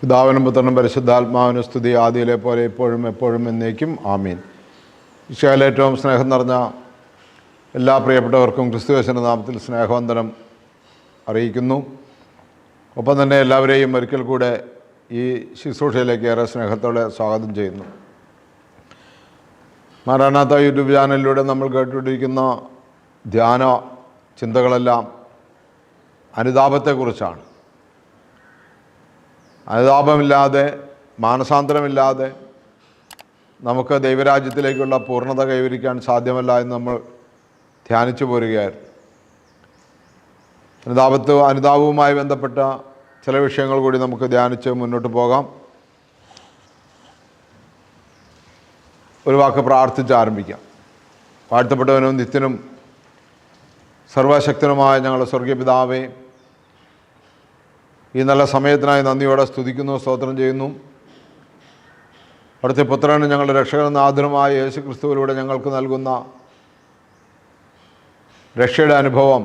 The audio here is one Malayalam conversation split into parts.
പിതാവിനും പുത്രനും പരിശുദ്ധാത്മാവിനും സ്തുതി ആദിയിലെ പോലെ ഇപ്പോഴും എപ്പോഴും എന്നേക്കും. ആമീൻ. ഈശോയിൽ ഏറ്റവും സ്നേഹം നിറഞ്ഞ എല്ലാ പ്രിയപ്പെട്ടവർക്കും ക്രിസ്തുവേശന നാമത്തിൽ സ്നേഹവന്ദനം അറിയിക്കുന്നു. ഒപ്പം തന്നെ എല്ലാവരെയും ഒരിക്കൽ കൂടെ ഈ ശുശ്രൂഷയിലേക്ക് ഏറെ സ്നേഹത്തോടെ സ്വാഗതം ചെയ്യുന്നു. മാരാനാത്ത യൂട്യൂബ് ചാനലിലൂടെ നമ്മൾ കേട്ടുകൊണ്ടിരിക്കുന്ന ധ്യാന ചിന്തകളെല്ലാം അനുതാപത്തെക്കുറിച്ചാണ്. അനുതാപമില്ലാതെ മാനസാന്തരമില്ലാതെ നമുക്ക് ദൈവരാജ്യത്തിലേക്കുള്ള പൂർണത കൈവരിക്കാൻ സാധ്യമല്ല എന്ന് നമ്മൾ ധ്യാനിച്ചു പോരുകയായിരുന്നു. അനുതാപത്ത് അനുതാപവുമായി ബന്ധപ്പെട്ട ചില വിഷയങ്ങൾ കൂടി നമുക്ക് ധ്യാനിച്ച് മുന്നോട്ട് പോകാം. ഒരു വാക്ക് പ്രാർത്ഥിച്ച് ആരംഭിക്കാം. വാഴ്ത്തപ്പെട്ടവനും നിത്യനും സർവശക്തനുമായ ഞങ്ങളുടെ സ്വർഗീയ പിതാവേ ഈ നല്ല സമയത്തിനായി നന്ദിയോടെ സ്തുതിക്കുന്നു സ്തോത്രം ചെയ്യുന്നു. അവിടുത്തെ പുത്രനും ഞങ്ങളുടെ രക്ഷകനെന്ന് ആദരമായ യേശു ക്രിസ്തുവിലൂടെ ഞങ്ങൾക്ക് നൽകുന്ന രക്ഷയുടെ അനുഭവം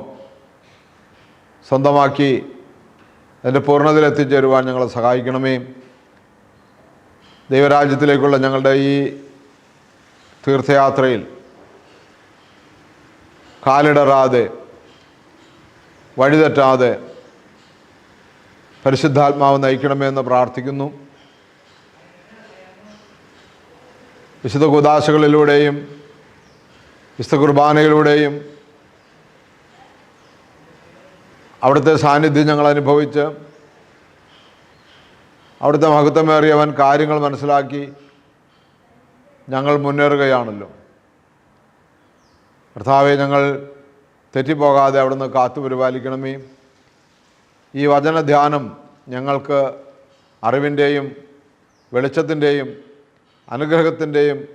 സ്വന്തമാക്കി അതിന്റെ പൂർണതയിൽ എത്തിച്ചേരുവാൻ ഞങ്ങളെ സഹായിക്കണമേ. ദൈവരാജ്യത്തിലേക്കുള്ള ഞങ്ങളുടെ ഈ തീർത്ഥയാത്രയിൽ കാലിടറാതെ വഴിതെറ്റാതെ പരിശുദ്ധാത്മാവ് നയിക്കണമേ എന്ന് പ്രാർത്ഥിക്കുന്നു. വിശുദ്ധ കുദാശകളിലൂടെയും വിശുദ്ധ കുർബാനയിലൂടെയും അവിടുത്തെ സാന്നിധ്യം ഞങ്ങൾ അനുഭവിച്ച് അവിടുത്തെ മഹത്വമേറിയവൻ കാര്യങ്ങൾ മനസ്സിലാക്കി ഞങ്ങൾ മുന്നേറുകയാണല്ലോ. കർത്താവെ ഞങ്ങൾ തെറ്റിപ്പോകാതെ അവിടുന്ന് കാത്തു പരിപാലിക്കണമേ ഈ വചനധ്യാനം ഞങ്ങൾക്ക് അറിവിന്റെയും വെളിച്ചത്തിന്റെയും അനുഗ്രഹത്തിന്റെയും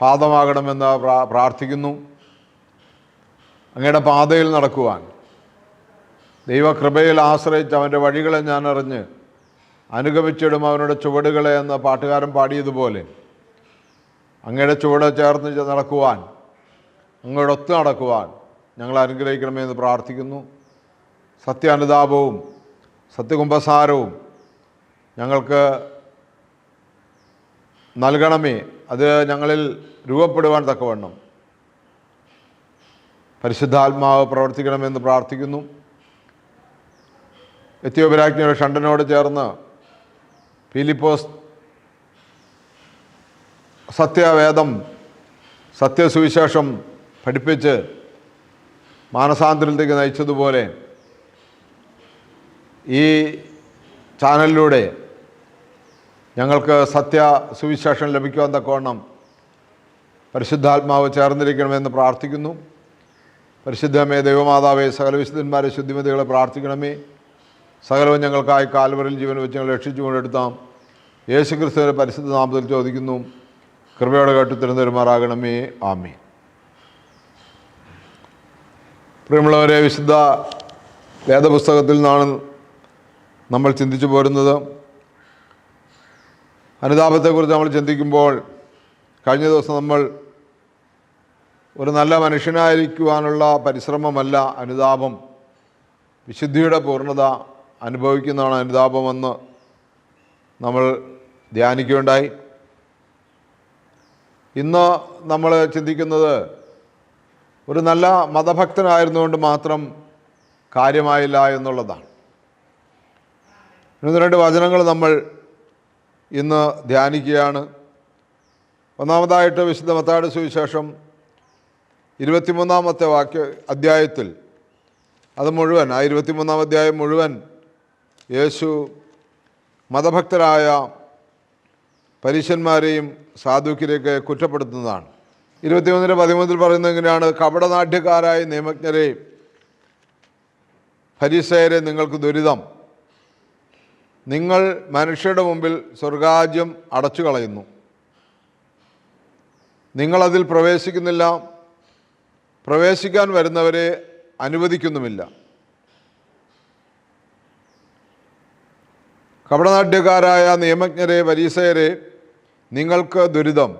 പാദമാകണമെന്ന് പ്രാ- പ്രാർത്ഥിക്കുന്നു. അങ്ങയുടെ പാതയിൽ നടക്കുവാൻ. ദൈവകൃപയിൽ ആശ്രയിച്ച് അവന്റെ വഴികളെ ഞാൻ അറിഞ്ഞ് അനുഗമിച്ചിടും അവനുടെ ചുവടുകളെ എന്ന പാട്ടുകാരൻ പാടിയതുപോലെ അങ്ങയുടെ ചുവട് ചേർന്ന് നടക്കുവാൻ അങ്ങയുടെ ഒത്ത് നടക്കുവാൻ ഞങ്ങൾ അനുഗ്രഹിക്കണമേ എന്ന് പ്രാർത്ഥിക്കുന്നു. സത്യാനുതാപവും സത്യകുംഭസാരവും ഞങ്ങൾക്ക് നൽകണമേ. അത് ഞങ്ങളിൽ രൂപപ്പെടുവാൻ തക്കവണ്ണം. പരിശുദ്ധാത്മാവ് പ്രവർത്തിക്കണമെന്ന് പ്രാർത്ഥിക്കുന്നു. എത്യോപരാജ്ഞിയുടെ ഷണ്ടനോട് ചേർന്ന് ഫിലിപ്പോസ് സത്യവേദം സത്യസുവിശേഷം പഠിപ്പിച്ച് മാനസാന്തരത്തിലേക്ക് നയിച്ചതുപോലെ ഈ ചാനലിലൂടെ ഞങ്ങൾക്ക് സത്യ സുവിശേഷം ലഭിക്കുവാൻ തക്കവണ്ണം പരിശുദ്ധാത്മാവ് ചേർന്നിരിക്കണമെന്ന് പ്രാർത്ഥിക്കുന്നു. പരിശുദ്ധമേ ദൈവമാതാവേ സകല വിശുദ്ധന്മാരെ ശുദ്ധിമതികളെ പ്രാർത്ഥിക്കണമേ. സകലവും ഞങ്ങൾക്കായി കാൽവറിൽ ജീവൻ വെച്ച് ഞങ്ങൾ രക്ഷിച്ചു കൊണ്ടെടുത്താം. യേശു ക്രിസ്തുവിന്റെ പരിശുദ്ധ നാമത്തിൽ ചോദിക്കുന്നു. കൃപയോടെ കേട്ട് തിരുന്നരുമാറാകണമേ ആമേ പ്രിയമുള്ളവരെ വിശുദ്ധ വേദപുസ്തകത്തിൽ നിന്നാണ് നമ്മൾ ചിന്തിച്ചു പോരുന്നത്. അനുതാപത്തെക്കുറിച്ച് നമ്മൾ ചിന്തിക്കുമ്പോൾ കഴിഞ്ഞ ദിവസം നമ്മൾ ഒരു നല്ല മനുഷ്യനായിരിക്കുവാനുള്ള പരിശ്രമമല്ല അനുതാപം. വിശുദ്ധിയുടെ പൂർണത അനുഭവിക്കുന്നതാണ് അനുതാപമെന്ന് നമ്മൾ ധ്യാനിക്കുകയുണ്ടായി. ഇന്ന് നമ്മൾ ചിന്തിക്കുന്നത് ഒരു നല്ല മതഭക്തനായിരുന്നുകൊണ്ട് മാത്രം കാര്യമായില്ല എന്നുള്ളതാണ്. ഒന്ന് രണ്ട് വചനങ്ങൾ നമ്മൾ ഇന്ന് ധ്യാനിക്കുകയാണ്. ഒന്നാമതായിട്ട് വിശുദ്ധ മത്താട് സുവിശേഷം ഇരുപത്തിമൂന്നാമത്തെ വാക്യ അധ്യായത്തിൽ അത് മുഴുവൻ ആ ഇരുപത്തിമൂന്നാം അധ്യായം മുഴുവൻ യേശു മതഭക്തരായ പരീശന്മാരെയും സാധുക്യരെയൊക്കെ കുറ്റപ്പെടുത്തുന്നതാണ്. ഇരുപത്തിമൂന്നിന് പതിമൂന്നിൽ പറയുന്നത് എങ്ങനെയാണ്? കപടനാട്യക്കാരായ നിയമജ്ഞരെ ഫരീസയരെ നിങ്ങൾക്ക് ദുരിതം. നിങ്ങൾ മനുഷ്യരുടെ മുമ്പിൽ സ്വർഗാജ്യം അടച്ചു കളയുന്നു. നിങ്ങളതിൽ പ്രവേശിക്കുന്നില്ല. പ്രവേശിക്കാൻ വരുന്നവരെ അനുവദിക്കുന്നുമില്ല. കപടനാട്യക്കാരായ നിയമജ്ഞരെ പരീസയരെ നിങ്ങൾക്ക് ദുരിതം.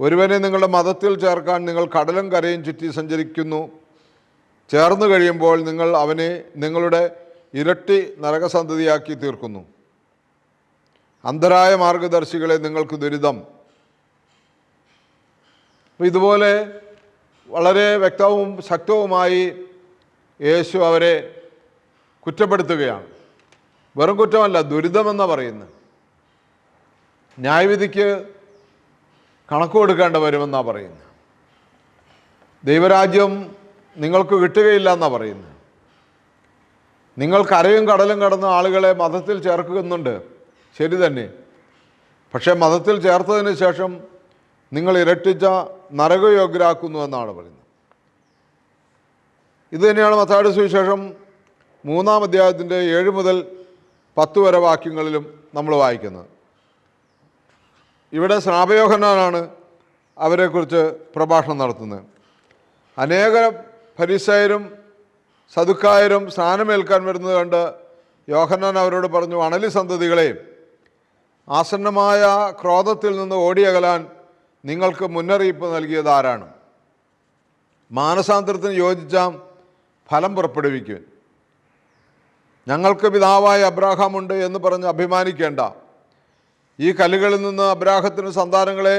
ഒരുവനെ നിങ്ങളുടെ മതത്തിൽ ചേർക്കാൻ നിങ്ങൾ കടലും കരയും ചുറ്റി സഞ്ചരിക്കുന്നു. ചേർന്നു കഴിയുമ്പോൾ നിങ്ങൾ അവനെ നിങ്ങളുടെ ഇരട്ടി നരകസന്തതിയാക്കി തീർക്കുന്നു. അന്ധരായ മാർഗദർശികളെ നിങ്ങൾക്ക് ദുരിതം. ഇതുപോലെ വളരെ വ്യക്തവും ശക്തവുമായി യേശു അവരെ കുറ്റപ്പെടുത്തുകയാണ്. വെറും കുറ്റമല്ല ദുരിതമെന്നാണ് പറയുന്നത്. ന്യായവിധിക്ക് കണക്ക് കൊടുക്കേണ്ട വരുമെന്നാണ് പറയുന്നത്. ദൈവരാജ്യം നിങ്ങൾക്ക് കിട്ടുകയില്ല എന്നാണ് പറയുന്നത്. നിങ്ങൾ കരയും കടലും കടന്ന് ആളുകളെ മതത്തിൽ ചേർക്കുന്നുണ്ട്. ശരി തന്നെ. പക്ഷേ മതത്തിൽ ചേർത്തതിന് ശേഷം നിങ്ങൾ ഇരട്ടിച്ച നരകയോഗ്യരാക്കുന്നു എന്നാണ് പറയുന്നത്. ഇത് തന്നെയാണ് മത്താടി സുവിശേഷം മൂന്നാം അധ്യായത്തിന്റെ ഏഴ് മുതൽ പത്ത് വരെ വാക്യങ്ങളിലും നമ്മൾ വായിക്കുന്നത്. ഇവിടെ സ്നാപയോഹനാണ് അവരെക്കുറിച്ച് പ്രഭാഷണം നടത്തുന്നത്. അനേക ഫരിസയരും സതുക്കായരും സ്നാനമേൽക്കാൻ വരുന്നത് കണ്ട് യോഹന്നാൻ അവരോട് പറഞ്ഞു അണലി സന്തതികളെ ആസന്നമായ ക്രോധത്തിൽ നിന്ന് ഓടിയകലാൻ നിങ്ങൾക്ക് മുന്നറിയിപ്പ് നൽകിയത് ആരാണ്? മാനസാന്തരത്തിന് യോജിച്ച ഫലം പുറപ്പെടുവിക്കും ഞങ്ങൾക്ക് പിതാവായ അബ്രാഹാമുണ്ട് എന്ന് പറഞ്ഞ് അഭിമാനിക്കേണ്ട. ഈ കല്ലുകളിൽ നിന്ന് അബ്രാഹത്തിന് സന്താനങ്ങളെ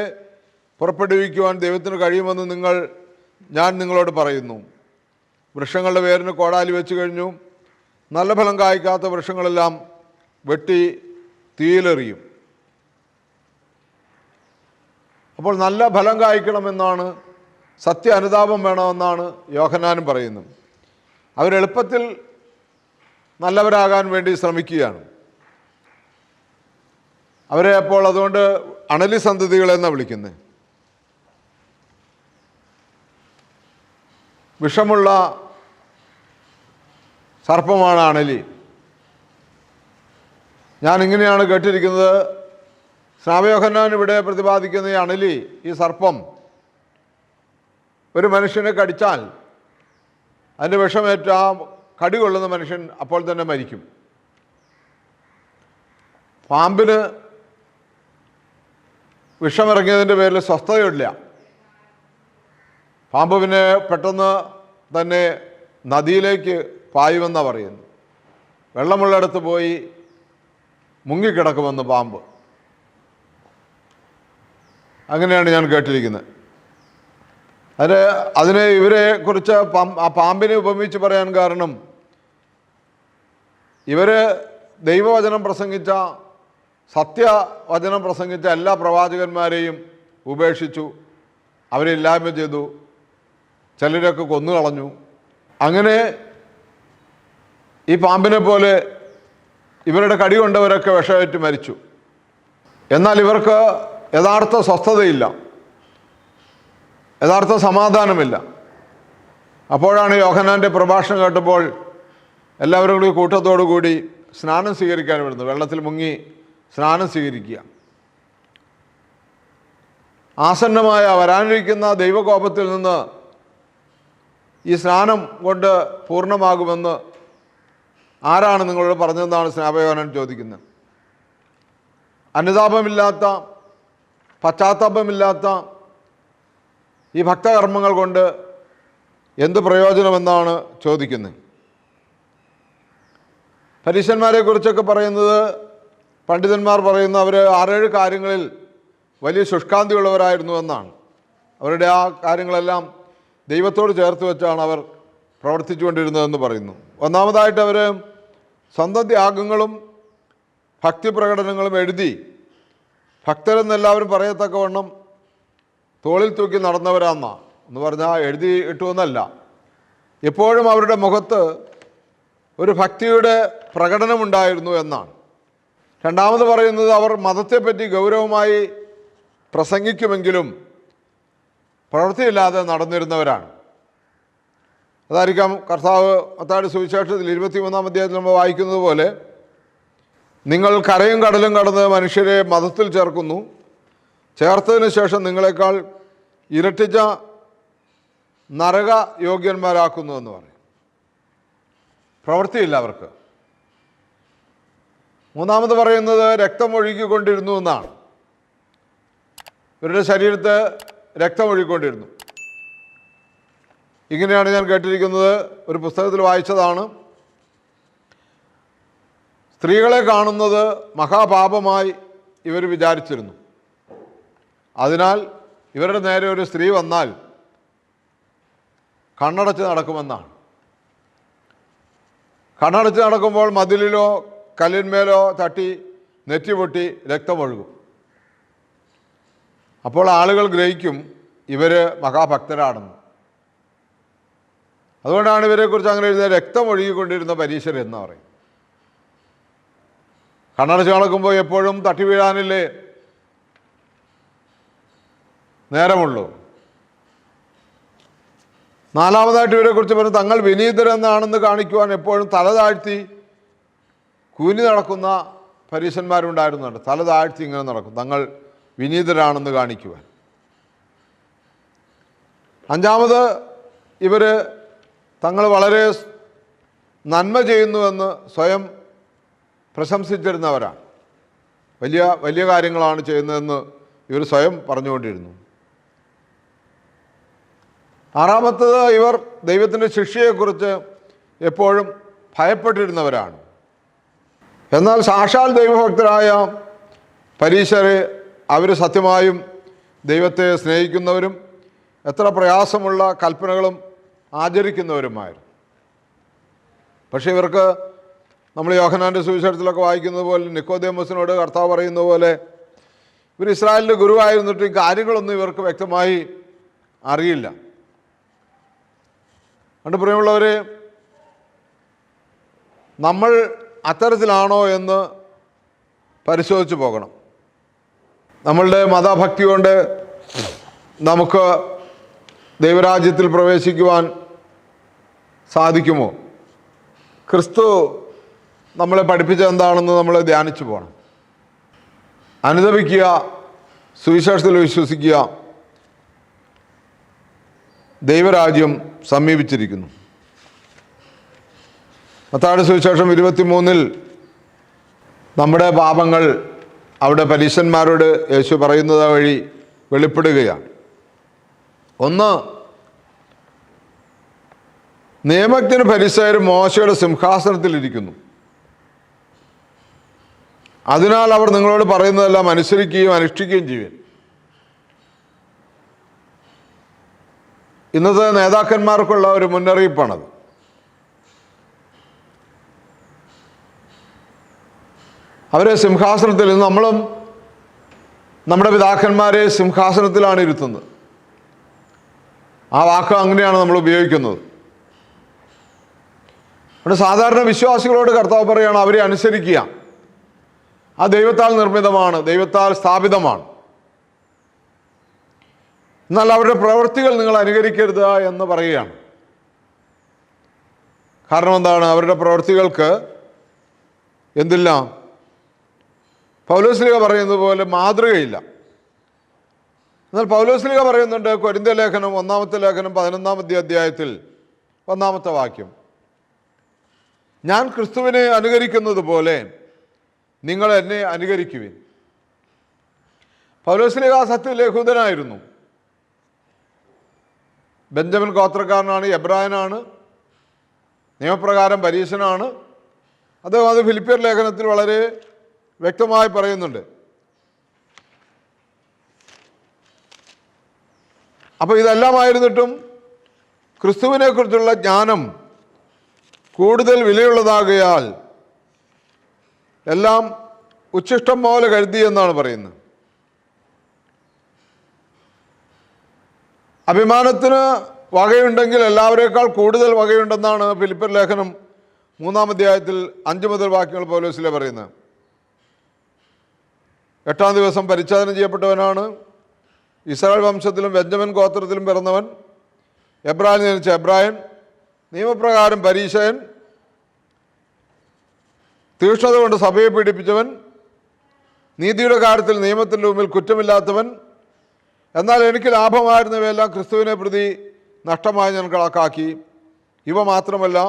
പുറപ്പെടുവിക്കുവാൻ ദൈവത്തിന് കഴിയുമെന്ന് നിങ്ങൾ ഞാൻ നിങ്ങളോട് പറയുന്നു. വൃക്ഷങ്ങളുടെ വേരിന് കോടാലി വെച്ച് കഴിഞ്ഞു. നല്ല ഫലം കായ്ക്കാത്ത വൃക്ഷങ്ങളെല്ലാം വെട്ടി തീയിലെറിയും. അപ്പോൾ നല്ല ഫലം കായ്ക്കണമെന്നാണ് സത്യ അനുതാപം വേണമെന്നാണ് യോഹനാനും പറയുന്നത്. അവരെളുപ്പത്തിൽ നല്ലവരാകാൻ വേണ്ടി ശ്രമിക്കുകയാണ്. അവരെ അപ്പോൾ അതുകൊണ്ട് അണലി സന്തതികളെന്നാണ് വിളിക്കുന്നത് വിഷമുള്ള സർപ്പമാണ് അണലി ഞാൻ ഇങ്ങനെയാണ് കേട്ടിരിക്കുന്നത് സ്നാവയോഹന്നാൻ ഇവിടെ പ്രതിപാദിക്കുന്ന ഈ അണലി ഈ സർപ്പം ഒരു മനുഷ്യനെ കടിച്ചാൽ അതിന്റെ വിഷമേറ്റ ആ കടി കൊള്ളുന്ന മനുഷ്യൻ അപ്പോൾ തന്നെ മരിക്കും. പാമ്പിന് വിഷമിറങ്ങിയതിന്റെ പേരിൽ സ്വസ്ഥതയില്ല. പാമ്പ് പിന്നെ പെട്ടെന്ന് തന്നെ നദിയിലേക്ക് പായുമെന്നാണ് പറയുന്നു വെള്ളമുള്ളിടത്ത് പോയി മുങ്ങിക്കിടക്കുമെന്ന് പാമ്പ്. അങ്ങനെയാണ് ഞാൻ കേട്ടിരിക്കുന്നത്. അത് അതിനെ ഇവരെ കുറിച്ച് ആ പാമ്പിനെ ഉപമിച്ച് പറയാൻ കാരണം ഇവർ ദൈവവചനം പ്രസംഗിച്ച സത്യവചനം പ്രസംഗിച്ച എല്ലാ പ്രവാചകന്മാരെയും ഉപേക്ഷിച്ചു. അവരെ ഇല്ലായ്മ ചെയ്തു. ചിലരൊക്കെ കൊന്നുകളഞ്ഞു. അങ്ങനെ ഈ പാമ്പിനെ പോലെ ഇവരുടെ കടി കൊണ്ടവരൊക്കെ വിഷമേറ്റ് മരിച്ചു. എന്നാൽ ഇവർക്ക് യഥാർത്ഥ സ്വസ്ഥതയില്ല. യഥാർത്ഥ സമാധാനമില്ല. അപ്പോഴാണ് യോഹനാന്റെ പ്രഭാഷണം കേട്ടപ്പോൾ എല്ലാവരും കൂടി കൂട്ടത്തോടു കൂടി സ്നാനം സ്വീകരിക്കാൻ വരുന്നത്. വെള്ളത്തിൽ മുങ്ങി സ്നാനം സ്വീകരിക്കുക. ആസന്നമായ വരാനിരിക്കുന്ന ദൈവകോപത്തിൽ നിന്ന് ഈ സ്നാനം കൊണ്ട് പൂർണമാകുമെന്ന് ആരാണ് നിങ്ങളോട് പറഞ്ഞതെന്നാണ് സ്നാപയോഹനൻ ചോദിക്കുന്നത്? അനുതാപമില്ലാത്ത പശ്ചാത്താപമില്ലാത്ത ഈ ഭക്തകർമ്മങ്ങൾ കൊണ്ട് എന്ത് പ്രയോജനമെന്നാണ് ചോദിക്കുന്നത്? പരീക്ഷന്മാരെക്കുറിച്ചൊക്കെ കുറിച്ചൊക്കെ പറയുന്നത് പണ്ഡിതന്മാർ പറയുന്ന അവർ ആറേഴ് കാര്യങ്ങളിൽ വലിയ ശുഷ്കാന്തിയുള്ളവരായിരുന്നു എന്നാണ്. അവരുടെ ആ കാര്യങ്ങളെല്ലാം ദൈവത്തോട് ചേർത്ത് വെച്ചാണ് അവർ പ്രവർത്തിച്ചുകൊണ്ടിരുന്നതെന്ന് പറയുന്നു. ഒന്നാമതായിട്ട് അവർ സ്വന്തം ത്യാഗങ്ങളും ഭക്തി പ്രകടനങ്ങളും എഴുതി ഭക്തരെന്നെല്ലാവരും പറയത്തക്കവണ്ണം തോളിൽ തൂക്കി നടന്നവരാന്ന. എന്ന് പറഞ്ഞാൽ എഴുതി ഇട്ടുവെന്നല്ല. എപ്പോഴും അവരുടെ മുഖത്ത് ഒരു ഭക്തിയുടെ പ്രകടനമുണ്ടായിരുന്നു എന്നാണ്. രണ്ടാമത് പറയുന്നത് അവർ മതത്തെപ്പറ്റി ഗൗരവമായി പ്രസംഗിക്കുമെങ്കിലും പ്രവൃത്തിയില്ലാതെ നടന്നിരുന്നവരാണ്. അതായിരിക്കാം കർത്താവ് മത്താടി സുവിശേഷത്തിൽ ഇരുപത്തിമൂന്നാം അധ്യായത്തിൽ നമ്മൾ വായിക്കുന്നത് പോലെ നിങ്ങൾ കരയും കടലും കടന്ന് മനുഷ്യരെ മതത്തിൽ ചേർക്കുന്നു. ചേർത്തതിന് ശേഷം നിങ്ങളെക്കാൾ ഇരട്ടിച്ച നരക യോഗ്യന്മാരാക്കുന്നു എന്ന് പറയും. പ്രവൃത്തിയില്ല അവർക്ക്. മൂന്നാമത് പറയുന്നത് രക്തം ഒഴുകിക്കൊണ്ടിരുന്നു എന്നാണ്. ഇവരുടെ ശരീരത്ത് രക്തം ഒഴുകിക്കൊണ്ടിരുന്നു ഇങ്ങനെയാണ് ഞാൻ കേട്ടിരിക്കുന്നത്. ഒരു പുസ്തകത്തിൽ വായിച്ചതാണ്. സ്ത്രീകളെ കാണുന്നത് മഹാപാപമായി ഇവർ വിചാരിച്ചിരുന്നു. അതിനാൽ ഇവരുടെ നേരെ ഒരു സ്ത്രീ വന്നാൽ കണ്ണടച്ച് നടക്കുമെന്നാണ്. കണ്ണടച്ച് നടക്കുമ്പോൾ മതിലിലോ കല്ലിന്മേലോ തട്ടി നെറ്റി പൊട്ടി രക്തമൊഴുകും അപ്പോൾ ആളുകൾ ഗ്രഹിക്കും ഇവർ മഹാഭക്തരാണെന്ന്. അതുകൊണ്ടാണ് ഇവരെക്കുറിച്ച് അങ്ങനെ എഴുതിയ രക്തം ഒഴുകിക്കൊണ്ടിരുന്ന പരീശ്വരൻ എന്ന് പറയും. കണ്ണടച്ച് കളക്കുമ്പോൾ എപ്പോഴും തട്ടി വീഴാനില്ലേ? നേരമുള്ളൂ. നാലാമതായിട്ട് ഇവരെക്കുറിച്ച് പറഞ്ഞു തങ്ങൾ വിനീതരെന്നാണെന്ന് കാണിക്കുവാൻ എപ്പോഴും തല താഴ്ത്തി കൂനി നടക്കുന്ന പരീശന്മാരുണ്ടായിരുന്നുണ്ട് തല താഴ്ത്തി ഇങ്ങനെ നടക്കും. തങ്ങൾ വിനീതരാണെന്ന് കാണിക്കുവാൻ. അഞ്ചാമത് ഇവർ തങ്ങൾ വളരെ നന്മ ചെയ്യുന്നുവെന്ന് സ്വയം പ്രശംസിച്ചിരുന്നവരാണ്. വലിയ വലിയ കാര്യങ്ങളാണ് ചെയ്യുന്നതെന്ന് ഇവർ സ്വയം പറഞ്ഞുകൊണ്ടിരുന്നു. ആറാമത്തത് ഇവർ ദൈവത്തിന്റെ ശിക്ഷയെക്കുറിച്ച് എപ്പോഴും ഭയപ്പെട്ടിരുന്നവരാണ്. എന്നാൽ സാക്ഷാൽ ദൈവഭക്തരായ പരീശരെ അവർ സത്യമായും ദൈവത്തെ സ്നേഹിക്കുന്നവരും എത്ര പ്രയാസമുള്ള കൽപ്പനകളും ആചരിക്കുന്നവരുമായിരുന്നു. പക്ഷേ ഇവർക്ക് നമ്മൾ യോഹനാന്റെ സുവിശേഷത്തിലൊക്കെ വായിക്കുന്നത് പോലെ നിക്കോദേമസിനോട് കർത്താവ് പറയുന്ന പോലെ ഇവർ ഇസ്രായേലിന്റെ ഗുരുവായിരുന്നിട്ട് ഈ കാര്യങ്ങളൊന്നും ഇവർക്ക് വ്യക്തമായി അറിയില്ല. അതുകൊണ്ട് പ്രിയമുള്ളവർ നമ്മൾ അത്തരത്തിലാണോ എന്ന് പരിശോധിച്ച് പോകണം. നമ്മളുടെ മതഭക്തി കൊണ്ട് നമുക്ക് ദൈവരാജ്യത്തിൽ പ്രവേശിക്കുവാൻ സാധിക്കുമോ? ക്രിസ്തു നമ്മളെ പഠിപ്പിച്ചത് എന്താണെന്ന് നമ്മൾ ധ്യാനിച്ചു പോകണം അനുദപിക്കുക സുവിശേഷത്തിൽ വിശ്വസിക്കുക. ദൈവരാജ്യം സമീപിച്ചിരിക്കുന്നു. മത്താട് സുവിശേഷം ഇരുപത്തിമൂന്നിൽ നമ്മുടെ പാപങ്ങൾ അവിടെ പരീശന്മാരോട് യേശു പറയുന്നത് വഴി വെളിപ്പെടുകയാണ്. ഒന്ന് നിയമജ്ഞന് പരിസരം മോശയുടെ സിംഹാസനത്തിൽ ഇരിക്കുന്നു അതിനാൽ അവർ നിങ്ങളോട് പറയുന്നതെല്ലാം അനുസരിക്കുകയും അനുഷ്ഠിക്കുകയും ചെയ്യും ഇന്നത്തെ നേതാക്കന്മാർക്കുള്ള ഒരു മുന്നറിയിപ്പാണത്. അവരെ സിംഹാസനത്തിൽ നമ്മളും നമ്മുടെ പിതാക്കന്മാരെ സിംഹാസനത്തിലാണ് ഇരുത്തുന്നത്. ആ വാക്ക് അങ്ങനെയാണ് നമ്മൾ ഉപയോഗിക്കുന്നത്. അവിടെ സാധാരണ വിശ്വാസികളോട് കർത്താവ് പറയുകയാണ് അവരെ അനുസരിക്കുക. ആ ദൈവത്താൽ നിർമ്മിതമാണ് ദൈവത്താൽ സ്ഥാപിതമാണ്. എന്നാൽ അവരുടെ പ്രവൃത്തികൾ നിങ്ങൾ അനുകരിക്കരുത് എന്ന് പറയുകയാണ്. കാരണം എന്താണ്? അവരുടെ പ്രവൃത്തികൾക്ക് എന്തില്ല? പൗലോസ്ലിക പറയുന്നത് പോലെ മാതൃകയില്ല. എന്നാൽ പൗലോസ്ലിക പറയുന്നുണ്ട് കൊരിന്ത ലേഖനം ഒന്നാമത്തെ ലേഖനം പതിനൊന്നാമത്തെ അധ്യായത്തിൽ ഒന്നാമത്തെ വാക്യം. ഞാൻ ക്രിസ്തുവിനെ അനുകരിക്കുന്നത് പോലെ നിങ്ങൾ എന്നെ അനുകരിക്കുവിൻ. പൗലോസ്ലിക സത്യ യഹൂദനായിരുന്നു ബെഞ്ചമിൻ ഗോത്രക്കാരനാണ് എബ്രായനാണ് നിയമപ്രകാരം പരീശനാണ്. അദ്ദേഹം അത് ഫിലിപ്പിയർ ലേഖനത്തിൽ വളരെ വ്യക്തമായി പറയുന്നുണ്ട്. അപ്പോൾ ഇതെല്ലാമായിരുന്നിട്ടും ക്രിസ്തുവിനെക്കുറിച്ചുള്ള ജ്ഞാനം കൂടുതൽ വിലയുള്ളതാകയാൽ എല്ലാം ഉച്ഛിഷ്ടം പോലെ കരുതി എന്നാണ് പറയുന്നത്. അഭിമാനത്തിന് വകയുണ്ടെങ്കിൽ എല്ലാവരേക്കാൾ കൂടുതൽ വകയുണ്ടെന്നാണ് ഫിലിപ്പർ ലേഖനം മൂന്നാം അധ്യായത്തിൽ അഞ്ച് മുതൽ വാക്യങ്ങൾ പോലീസിലെ പറയുന്നത്. എട്ടാം ദിവസം പരിച്ഛേദന ചെയ്യപ്പെട്ടവനാണ്. ഇസ്രായേൽ വംശത്തിലും ബെഞ്ചമിൻ ഗോത്രത്തിലും പിറന്നവൻ എബ്രാഹിം ജനിച്ച എബ്രാഹിം നിയമപ്രകാരം പരീശയൻ തീക്ഷ്ണത കൊണ്ട് സഭയെ പീഡിപ്പിച്ചവൻ നീതിയുടെ കാര്യത്തിൽ നിയമത്തിന്റെ മുമ്പിൽ കുറ്റമില്ലാത്തവൻ. എന്നാൽ എനിക്ക് ലാഭമായിരുന്നവയെല്ലാം ക്രിസ്തുവിനെ പ്രതി നഷ്ടമായി ഞാൻ കണക്കാക്കി. ഇവ മാത്രമല്ല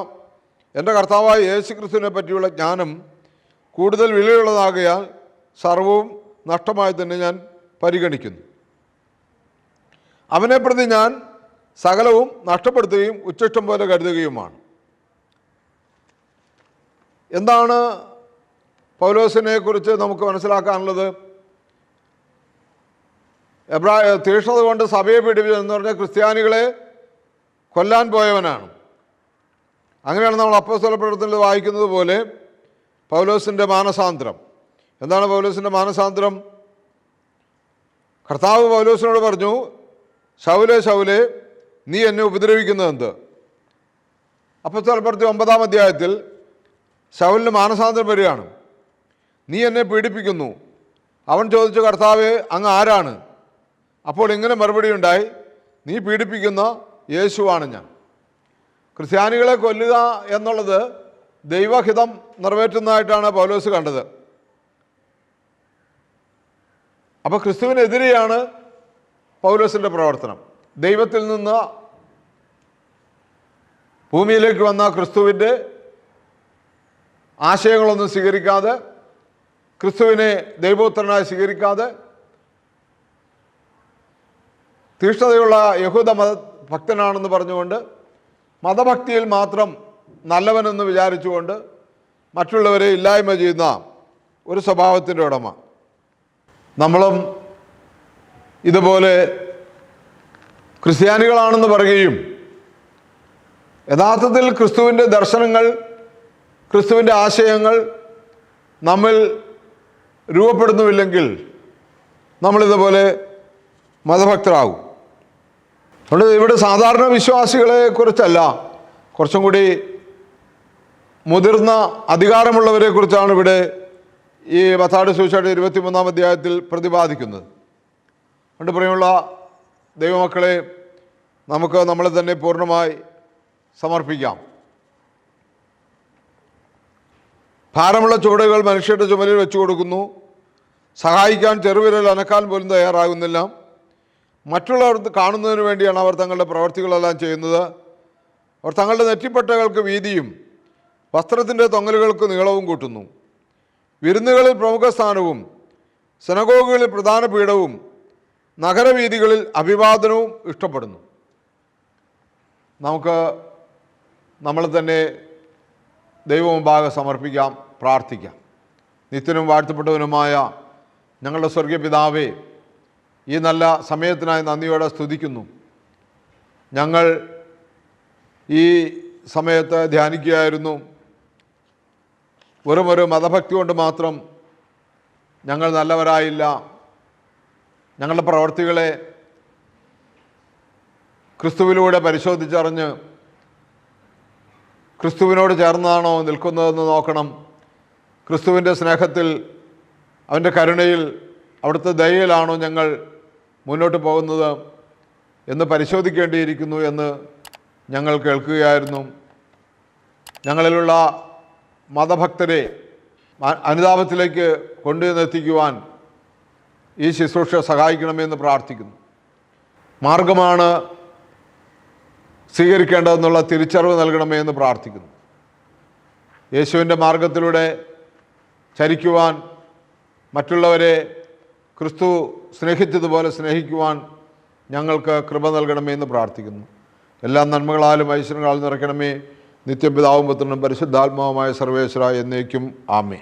എന്റെ കർത്താവായ യേശു ക്രിസ്തുവിനെ പറ്റിയുള്ള ജ്ഞാനം കൂടുതൽ വിലയുള്ളതാകയാൽ സർവവും നഷ്ടമായി തന്നെ ഞാൻ പരിഗണിക്കുന്നു. അവനെ പ്രതി ഞാൻ സകലവും നഷ്ടപ്പെടുത്തുകയും ഉച്ചിഷ്ടം പോലെ കരുതുകയുമാണ്. എന്താണ് പൗലോസിനെ കുറിച്ച് നമുക്ക് മനസ്സിലാക്കാനുള്ളത്? എബ്രാ തീഷ്ണത കൊണ്ട് സഭയെ പീഡിപ്പിച്ചതെന്ന് പറഞ്ഞാൽ ക്രിസ്ത്യാനികളെ കൊല്ലാൻ പോയവനാണ്. അങ്ങനെയാണ് നമ്മൾ അപ്പോ പ്രവർത്തനത്തിൽ വായിക്കുന്നത് പോലെ പൗലോസിന്റെ മാനസാന്തരം. എന്താണ് പൗലോസിന്റെ മാനസാന്തരം? കർത്താവ് പൗലോസിനോട് പറഞ്ഞു ശൗലെ ശൗലെ നീ എന്നെ ഉപദ്രവിക്കുന്നത് എന്ത്? അപ്പോസ്തല പ്രവൃത്തി ഒമ്പതാം അധ്യായത്തിൽ ശൗലിന് മാനസാന്തരം വരികയാണ്. നീ എന്നെ പീഡിപ്പിക്കുന്നു. അവൻ ചോദിച്ച കർത്താവ് അങ്ങ് ആരാണ്? അപ്പോൾ ഇങ്ങനെ മറുപടി ഉണ്ടായി നീ പീഡിപ്പിക്കുന്ന യേശുവാണ് ഞാൻ. ക്രിസ്ത്യാനികളെ കൊല്ലുക എന്നുള്ളത് ദൈവഹിതം നിറവേറ്റുന്നതായിട്ടാണ് പൗലോസ് കണ്ടത്. അപ്പോൾ ക്രിസ്തുവിനെതിരെയാണ് പൗലോസിന്റെ പ്രവർത്തനം. ദൈവത്തിൽ നിന്ന് ഭൂമിയിലേക്ക് വന്ന ക്രിസ്തുവിന്റെ ആശയങ്ങളൊന്നും സ്വീകരിക്കാതെ ക്രിസ്തുവിനെ ദൈവോത്തരനായി സ്വീകരിക്കാതെ തീഷ്ണതയുള്ള യഹൂദ മത ഭക്തനാണെന്ന് പറഞ്ഞുകൊണ്ട് മതഭക്തിയിൽ മാത്രം നല്ലവനെന്ന് വിചാരിച്ചുകൊണ്ട് മറ്റുള്ളവരെ ഇല്ലായ്മ ചെയ്യുന്ന ഒരു സ്വഭാവത്തിന്റെ ഉടമ. നമ്മളും ഇതുപോലെ ക്രിസ്ത്യാനികളാണെന്ന് പറയുകയും യഥാർത്ഥത്തിൽ ക്രിസ്തുവിന്റെ ദർശനങ്ങൾ ക്രിസ്തുവിന്റെ ആശയങ്ങൾ നമ്മിൽ രൂപപ്പെടുന്നുമില്ലെങ്കിൽ നമ്മളിതുപോലെ മതഭക്തരാകും. അതുകൊണ്ട് ഇവിടെ സാധാരണ വിശ്വാസികളെ കുറിച്ചല്ല കുറച്ചും കൂടി മുതിർന്ന അധികാരമുള്ളവരെ കുറിച്ചാണ് ഇവിടെ ഈ മത്താട് സൂചിച്ചാട് ഇരുപത്തിമൂന്നാം അധ്യായത്തിൽ പ്രതിപാദിക്കുന്നത്. അതുകൊണ്ട് പ്രിയമുള്ള ദൈവമക്കളെ നമുക്ക് നമ്മളെ തന്നെ പൂർണമായി സമർപ്പിക്കാം. ഭാരമുള്ള ചുവടുകൾ മനുഷ്യരുടെ ചുമലിൽ വെച്ചു കൊടുക്കുന്നു. സഹായിക്കാൻ ചെറുവിരൽ അനക്കാൻ പോലും തയ്യാറാകുന്നില്ല. മറ്റുള്ളവർ കാണുന്നതിന് വേണ്ടിയാണ് അവർ തങ്ങളുടെ പ്രവർത്തികളെല്ലാം ചെയ്യുന്നത്. അവർ തങ്ങളുടെ നെറ്റിപ്പട്ടകൾക്ക് വീതിയും വസ്ത്രത്തിന്റെ തൊങ്ങലുകൾക്ക് നീളവും കൂട്ടുന്നു. വിരുന്നുകളിൽ പ്രമുഖ സ്ഥാനവും സെനഗോഗുകളിൽ പ്രധാന പീഠവും നഗരവീഥികളിൽ അഭിവാദനവും ഇഷ്ടപ്പെടുന്നു. നമുക്ക് നമ്മൾ തന്നെ ദൈവമുമ്പാകെ സമർപ്പിക്കാം പ്രാർത്ഥിക്കാം. നിത്യനും വാഴ്ത്തപ്പെട്ടവനുമായ ഞങ്ങളുടെ സ്വർഗീയ പിതാവേ ഈ നല്ല സമയത്തിനായി നന്ദിയോടെ സ്തുതിക്കുന്നു. ഞങ്ങൾ ഈ സമയത്ത് ധ്യാനിക്കുകയായിരുന്നു. വെറുമൊരു മതഭക്തി കൊണ്ട് മാത്രം ഞങ്ങൾ നല്ലവരായില്ല. ഞങ്ങളുടെ പ്രവർത്തികളെ ക്രിസ്തുവിലൂടെ പരിശോധിച്ചറിഞ്ഞ് ക്രിസ്തുവിനോട് ചേർന്നതാണോ നിൽക്കുന്നതെന്ന് നോക്കണം. ക്രിസ്തുവിന്റെ സ്നേഹത്തിൽ അവന്റെ കരുണയിൽ അവിടുത്തെ ദയയിലാണോ ഞങ്ങൾ മുന്നോട്ട് പോകുന്നത് എന്ന് പരിശോധിക്കേണ്ടിയിരിക്കുന്നു എന്ന് ഞങ്ങൾ കേൾക്കുകയായിരുന്നു. ഞങ്ങളിലുള്ള മതഭക്തരെ അനുതാപത്തിലേക്ക് കൊണ്ടുവന്നെത്തിക്കുവാൻ ഈ ശുശ്രൂഷ സഹായിക്കണമെന്ന് പ്രാർത്ഥിക്കുന്നു. മാർഗമാണ് സ്വീകരിക്കേണ്ടതെന്നുള്ള തിരിച്ചറിവ് നൽകണമേ എന്ന് പ്രാർത്ഥിക്കുന്നു. യേശുവിന്റെ മാർഗത്തിലൂടെ ചരിക്കുവാൻ മറ്റുള്ളവരെ ക്രിസ്തു സ്നേഹിച്ചതുപോലെ സ്നേഹിക്കുവാൻ ഞങ്ങൾക്ക് കൃപ നൽകണമേ എന്ന് പ്രാർത്ഥിക്കുന്നു. എല്ലാ നന്മകളാലും ഐശ്വര്യങ്ങളാലും നിറയ്ക്കണമേ. നിത്യപിതാവും പുത്രനും പരിശുദ്ധാത്മാവുമായ സർവേശ്വര എന്നേക്കും. ആമേ